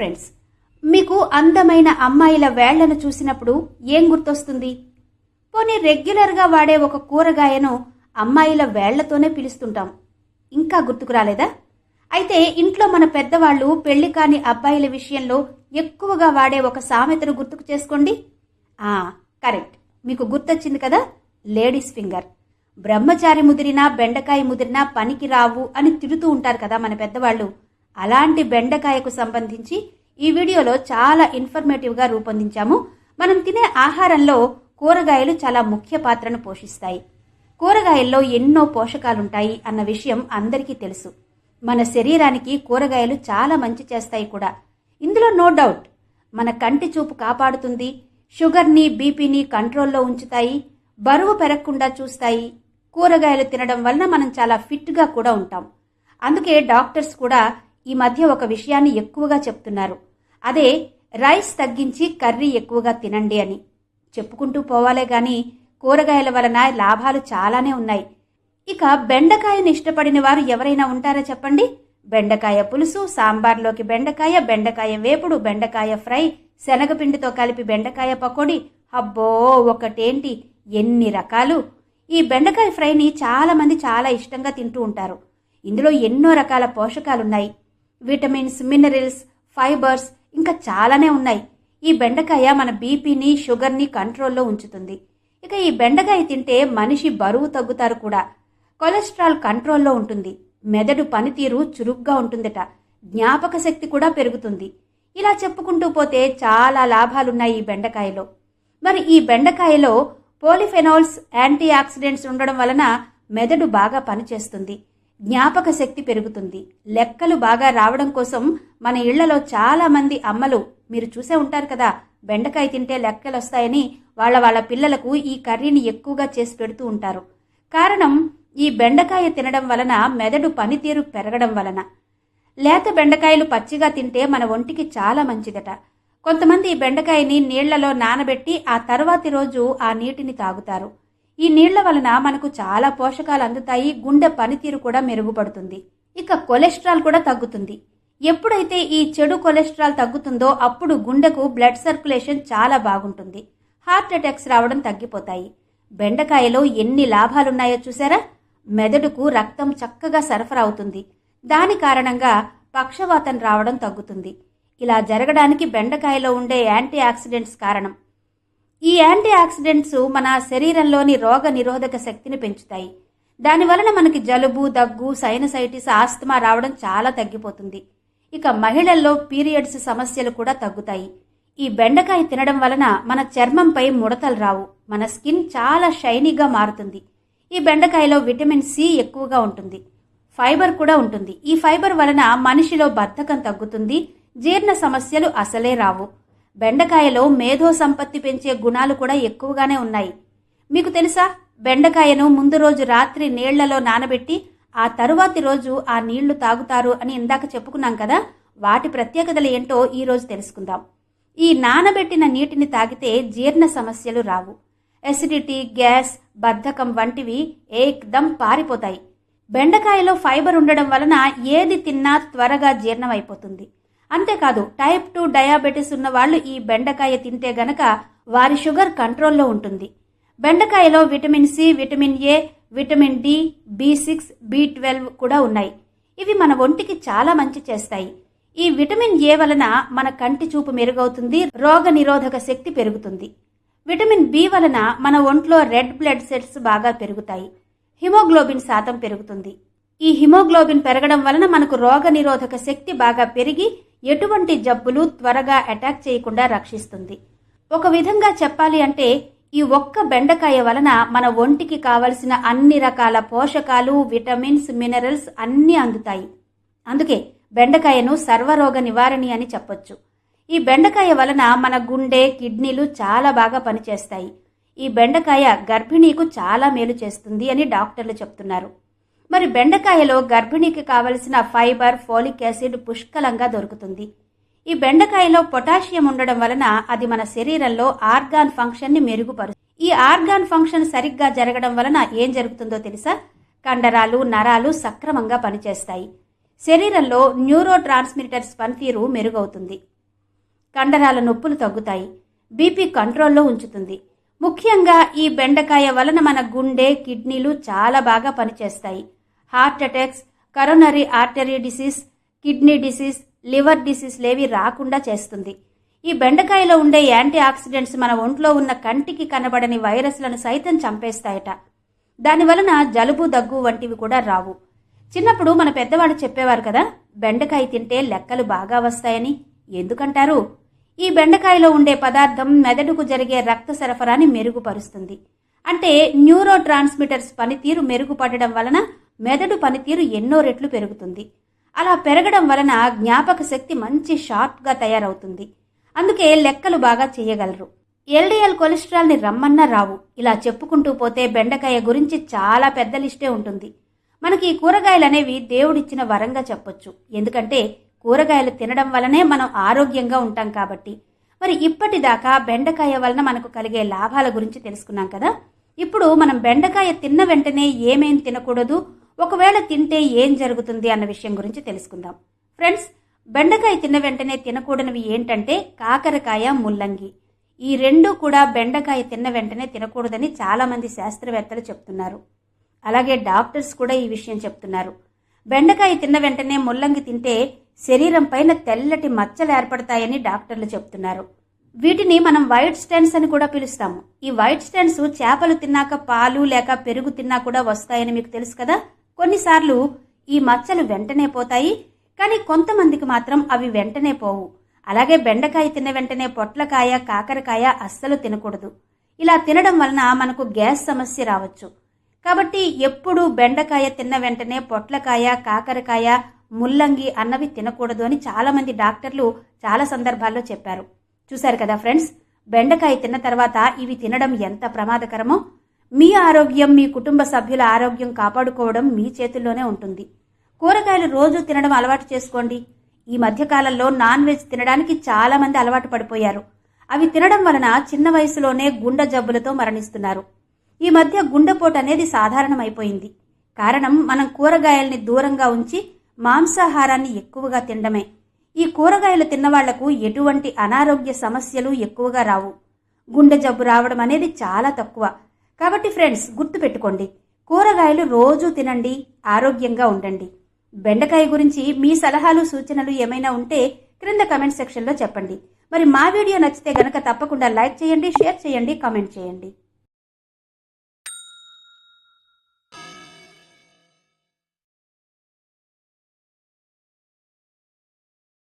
Friends మీకు అందమైన అమ్మాయిల వేళ్ళను చూసినప్పుడు ఏం గుర్తొస్తుంది? పోనీ రెగ్యులర్గా వాడే ఒక కూరగాయను అమ్మాయిల వేళ్ళతోనే పిలుస్తుంటాం. ఇంకా గుర్తుకు రాలేదా? అయితే ఇంట్లో మన పెద్దవాళ్ళు పెళ్ళి కాని అబ్బాయిల విషయంలో ఎక్కువగా వాడే ఒక సామెతను గుర్తుకు చేసుకోండి. ఆ కరెక్ట్. మీకు గుర్తొచ్చింది కదా? Ladies finger. బ్రహ్మచారి ముదిరినా బెండకాయ ముదిరినా పనికి రావు అని తిడుతూ ఉంటారు కదా మన పెద్దవాళ్ళు. అలాంటి బెండకాయకు సంబంధించి ఈ వీడియోలో చాలా ఇన్ఫర్మేటివ్గా రూపొందించాము. మనం తినే ఆహారంలో కూరగాయలు చాలా ముఖ్య పాత్రను పోషిస్తాయి. కూరగాయల్లో ఎన్నో పోషకాలుంటాయి అన్న విషయం అందరికీ తెలుసు. మన శరీరానికి కూరగాయలు చాలా మంచి చేస్తాయి కూడా. ఇందులో నో డౌట్ మన కంటి చూపు కాపాడుతుంది షుగర్ని బీపీని కంట్రోల్లో ఉంచుతాయి బరువు పెరగకుండా చూస్తాయి. కూరగాయలు తినడం వలన మనం చాలా ఫిట్గా కూడా ఉంటాం. అందుకే డాక్టర్స్ కూడా ఈ మధ్య ఒక విషయాన్ని ఎక్కువగా చెప్తున్నారు. అదే రైస్ తగ్గించి కర్రీ ఎక్కువగా తినండి అని. చెప్పుకుంటూ పోవాలే గాని కూరగాయల వలన లాభాలు చాలానే ఉన్నాయి. ఇక బెండకాయను ఇష్టపడిన వారు ఎవరైనా ఉంటారా చెప్పండి? బెండకాయ పులుసు సాంబార్లోకి బెండకాయ బెండకాయ వేపుడు బెండకాయ ఫ్రై శనగపిండితో కలిపి బెండకాయ పకోడీ. అబ్బో ఒకటేంటి? ఎన్ని రకాలు? ఈ బెండకాయ ఫ్రైని చాలామంది చాలా ఇష్టంగా తింటూ ఉంటారు. ఇందులో ఎన్నో రకాల పోషకాలున్నాయి. విటమిన్స్ మినరల్స్ ఫైబర్స్ ఇంకా చాలానే ఉన్నాయి. ఈ బెండకాయ మన బీపీని షుగర్ని కంట్రోల్లో ఉంచుతుంది. ఇక ఈ బెండకాయ తింటే మనిషి బరువు తగ్గుతారు కూడా. కొలెస్ట్రాల్ కంట్రోల్లో ఉంటుంది. మెదడు పనితీరు చురుగ్గా ఉంటుందట. జ్ఞాపక శక్తి కూడా పెరుగుతుంది. ఇలా చెప్పుకుంటూ పోతే చాలా లాభాలున్నాయి ఈ బెండకాయలో. మరి ఈ బెండకాయలో పోలిఫెనాల్స్ యాంటీ ఆక్సిడెంట్స్ ఉండడం వలన మెదడు బాగా పనిచేస్తుంది. జ్ఞాపక శక్తి పెరుగుతుంది. లెక్కలు బాగా రావడం కోసం మన ఇళ్ళలో చాలామంది అమ్మలు మీరు చూసే ఉంటారు కదా బెండకాయ తింటే లెక్కలు వస్తాయని వాళ్ళ వాళ్ళ పిల్లలకు ఈ కర్రీని ఎక్కువగా చేసి పెడుతూ ఉంటారు. కారణం ఈ బెండకాయ తినడం వలన మెదడు పనితీరు పెరగడం వలన. లేత బెండకాయలు పచ్చిగా తింటే మన ఒంటికి చాలా మంచిదట. కొంతమంది ఈ బెండకాయని నీళ్ళలో నానబెట్టి ఆ తర్వాతి రోజు ఆ నీటిని తాగుతారు. ఈ నీళ్ళ వలన మనకు చాలా పోషకాలు అందుతాయి గుండె పనితీరు కూడా మెరుగుపడుతుంది. ఇక కొలెస్ట్రాల్ కూడా తగ్గుతుంది. ఎప్పుడైతే ఈ చెడు కొలెస్ట్రాల్ తగ్గుతుందో అప్పుడు గుండెకు బ్లడ్ సర్క్యులేషన్ చాలా బాగుంటుంది. హార్ట్ అటాక్స్ రావడం తగ్గిపోతాయి. బెండకాయలో ఎన్ని లాభాలున్నాయో చూసారా? మెదడుకు రక్తం చక్కగా సరఫరా అవుతుంది. దాని కారణంగా పక్షవాతం రావడం తగ్గుతుంది. ఇలా జరగడానికి బెండకాయలో ఉండే యాంటీ ఆక్సిడెంట్స్ కారణం. ఈ యాంటీ ఆక్సిడెంట్స్ మన శరీరంలోని రోగ నిరోధక శక్తిని పెంచుతాయి. దాని వలన మనకి జలుబు దగ్గు సైనసైటిస్ ఆస్తమా రావడం చాలా తగ్గిపోతుంది. ఇక మహిళల్లో పీరియడ్స్ సమస్యలు కూడా తగ్గుతాయి. ఈ బెండకాయ తినడం వలన మన చర్మంపై ముడతలు రావు. మన స్కిన్ చాలా షైనీగా మారుతుంది. ఈ బెండకాయలో విటమిన్ సి ఎక్కువగా ఉంటుంది. ఫైబర్ కూడా ఉంటుంది. ఈ ఫైబర్ వలన మనిషిలో బద్ధకం తగ్గుతుంది. జీర్ణ సమస్యలు అసలే రావు. బెండకాయలో మేధో సంపత్తి పెంచే గుణాలు కూడా ఎక్కువగానే ఉన్నాయి. మీకు తెలుసా? బెండకాయను ముందు రోజు రాత్రి నీళ్ళలో నానబెట్టి ఆ తరువాతి రోజు ఆ నీళ్ళు తాగుతారు అని ఇందాక చెప్పుకున్నాం కదా? వాటి ప్రత్యేకతలు ఏంటో ఈ రోజు తెలుసుకుందాం. ఈ నానబెట్టిన నీటిని తాగితే జీర్ణ సమస్యలు రావు. ఎసిడిటీ గ్యాస్ బద్ధకం వంటివి ఏక్దం పారిపోతాయి. బెండకాయలో ఫైబర్ ఉండడం వలన ఏది తిన్నా త్వరగా జీర్ణమైపోతుంది. అంతేకాదు టైప్ టూ డయాబెటీస్ ఉన్న వాళ్ళు ఈ బెండకాయ తింటే గనక వారి షుగర్ కంట్రోల్లో ఉంటుంది. బెండకాయలో vitamin C vitamin A vitamin D B six B twelve కూడా ఉన్నాయి. ఇవి మన ఒంటికి చాలా మంచి చేస్తాయి. ఈ విటమిన్ ఏ వలన మన కంటి చూపు మెరుగవుతుంది రోగ నిరోధక శక్తి పెరుగుతుంది. విటమిన్ బి వలన మన ఒంట్లో రెడ్ బ్లడ్ సెల్స్ బాగా పెరుగుతాయి. హిమోగ్లోబిన్ శాతం పెరుగుతుంది. ఈ హిమోగ్లోబిన్ పెరగడం వలన మనకు రోగ నిరోధక శక్తి బాగా పెరిగి ఎటువంటి జబ్బులు త్వరగా అటాక్ చేయకుండా రక్షిస్తుంది. ఒక విధంగా చెప్పాలి అంటే ఈ ఒక్క బెండకాయ వలన మన ఒంటికి కావలసిన అన్ని రకాల పోషకాలు విటమిన్స్ మినరల్స్ అన్నీ అందుతాయి. అందుకే బెండకాయను సర్వరోగ నివారణి అని చెప్పొచ్చు. ఈ బెండకాయ వలన మన గుండె కిడ్నీలు చాలా బాగా పనిచేస్తాయి. ఈ బెండకాయ గర్భిణీకు చాలా మేలు చేస్తుంది అని డాక్టర్లు చెప్తున్నారు. మరి బెండకాయలో గర్భిణికి కావలసిన ఫైబర్ ఫోలిక్ యాసిడ్ పుష్కలంగా దొరుకుతుంది. ఈ బెండకాయలో పొటాషియం ఉండడం వలన అది మన శరీరంలో ఆర్గాన్ ఫంక్షన్ని మెరుగుపరు ఈ ఆర్గాన్ ఫంక్షన్ సరిగ్గా జరగడం వలన ఏం జరుగుతుందో తెలుసా? కండరాలు నరాలు సక్రమంగా పనిచేస్తాయి. శరీరంలో న్యూరో ట్రాన్స్మిటర్స్ పనితీరు మెరుగవుతుంది. కండరాల నొప్పులు తగ్గుతాయి. బీపీ కంట్రోల్లో ఉంచుతుంది. ముఖ్యంగా ఈ బెండకాయ వలన మన గుండె కిడ్నీలు చాలా బాగా పనిచేస్తాయి. Heart attacks coronary artery disease kidney disease liver disease లేవి రాకుండా చేస్తుంది. ఈ బెండకాయలో ఉండే యాంటీ ఆక్సిడెంట్స్ మన ఒంట్లో ఉన్న కంటికి కనబడని వైరస్లను సైతం చంపేస్తాయట. దానివలన జలుబు దగ్గు వంటివి కూడా రావు. చిన్నప్పుడు మన పెద్దవాళ్ళు చెప్పేవారు కదా బెండకాయ తింటే లెక్కలు బాగా వస్తాయని. ఎందుకంటారు? ఈ బెండకాయలో ఉండే పదార్థం మెదడుకు జరిగే రక్త సరఫరాని మెరుగుపరుస్తుంది. అంటే న్యూరో ట్రాన్స్మిటర్స్ పనితీరు మెరుగుపడడం వలన మెదడు పనితీరు ఎన్నో రెట్లు పెరుగుతుంది. అలా పెరగడం వలన జ్ఞాపక శక్తి మంచి షార్ప్గా తయారవుతుంది. అందుకే లెక్కలు బాగా చేయగలరు. ఎల్డిఎల్ కొలెస్ట్రాల్ని రమ్మన్నా రావు. ఇలా చెప్పుకుంటూ పోతే బెండకాయ గురించి చాలా పెద్ద లిస్టే ఉంటుంది. మనకి ఈ కూరగాయలు అనేవి దేవుడిచ్చిన వరంగా చెప్పొచ్చు. ఎందుకంటే కూరగాయలు తినడం వలనే మనం ఆరోగ్యంగా ఉంటాం కాబట్టి. మరి ఇప్పటిదాకా బెండకాయ వలన మనకు కలిగే లాభాల గురించి తెలుసుకున్నాం కదా? ఇప్పుడు మనం బెండకాయ తిన్న వెంటనే ఏమేం తినకూడదు? ఒకవేళ తింటే ఏం జరుగుతుంది అన్న విషయం గురించి తెలుసుకుందాం. ఫ్రెండ్స్ బెండకాయ తిన్న వెంటనే తినకూడనివి ఏంటంటే కాకరకాయ ముల్లంగి. ఈ రెండు కూడా బెండకాయ తిన్న వెంటనే తినకూడదని చాలామంది శాస్త్రవేత్తలు చెప్తున్నారు. అలాగే డాక్టర్స్ కూడా ఈ విషయం చెప్తున్నారు. బెండకాయ తిన్న వెంటనే ముల్లంగి తింటే శరీరం పైన తెల్లటి మచ్చలు ఏర్పడతాయని డాక్టర్లు చెప్తున్నారు. వీటిని మనం వైట్ స్టెన్స్ అని కూడా పిలుస్తాము. ఈ వైట్ స్టెన్స్ చేపలు తిన్నాక పాలు లేక పెరుగు తిన్నా కూడా వస్తాయని మీకు తెలుసు కదా? కొన్నిసార్లు ఈ మచ్చలు వెంటనే పోతాయి కానీ కొంతమందికి మాత్రం అవి వెంటనే పోవు. అలాగే బెండకాయ తిన్న వెంటనే పొట్లకాయ కాకరకాయ అస్సలు తినకూడదు. ఇలా తినడం వలన మనకు గ్యాస్ సమస్య రావచ్చు. కాబట్టి ఎప్పుడు బెండకాయ తిన్న వెంటనే పొట్లకాయ కాకరకాయ ముల్లంగి అన్నవి తినకూడదు అని చాలామంది డాక్టర్లు చాలా సందర్భాల్లో చెప్పారు. చూశారు కదా ఫ్రెండ్స్ బెండకాయ తిన్న తర్వాత ఇవి తినడం ఎంత ప్రమాదకరమో? మీ ఆరోగ్యం మీ కుటుంబ సభ్యుల ఆరోగ్యం కాపాడుకోవడం మీ చేతుల్లోనే ఉంటుంది. కూరగాయలు రోజు తినడం అలవాటు చేసుకోండి. ఈ మధ్యకాలంలో నాన్ వెజ్ తినడానికి చాలామంది అలవాటు పడిపోయారు. అవి తినడం వలన చిన్న వయసులోనే గుండె జబ్బులతో మరణిస్తున్నారు. ఈ మధ్య గుండెపోటు అనేది సాధారణమైపోయింది. కారణం మనం కూరగాయల్ని దూరంగా ఉంచి మాంసాహారాన్ని ఎక్కువగా తినడమే. ఈ కూరగాయలు తిన్నవాళ్ళకు ఎటువంటి అనారోగ్య సమస్యలు ఎక్కువగా రావు. గుండె జబ్బు రావడం అనేది చాలా తక్కువ. కాబట్టి ఫ్రెండ్స్ గుర్తుపెట్టుకోండి. కూరగాయలు రోజు తినండి ఆరోగ్యంగా ఉండండి. బెండకాయ గురించి మీ సలహాలు సూచనలు ఏమైనా ఉంటే క్రింద కమెంట్ సెక్షన్లో చెప్పండి. మరి మా వీడియో నచ్చితే గనక తప్పకుండా లైక్ చేయండి షేర్ చేయండి కామెంట్ చేయండి.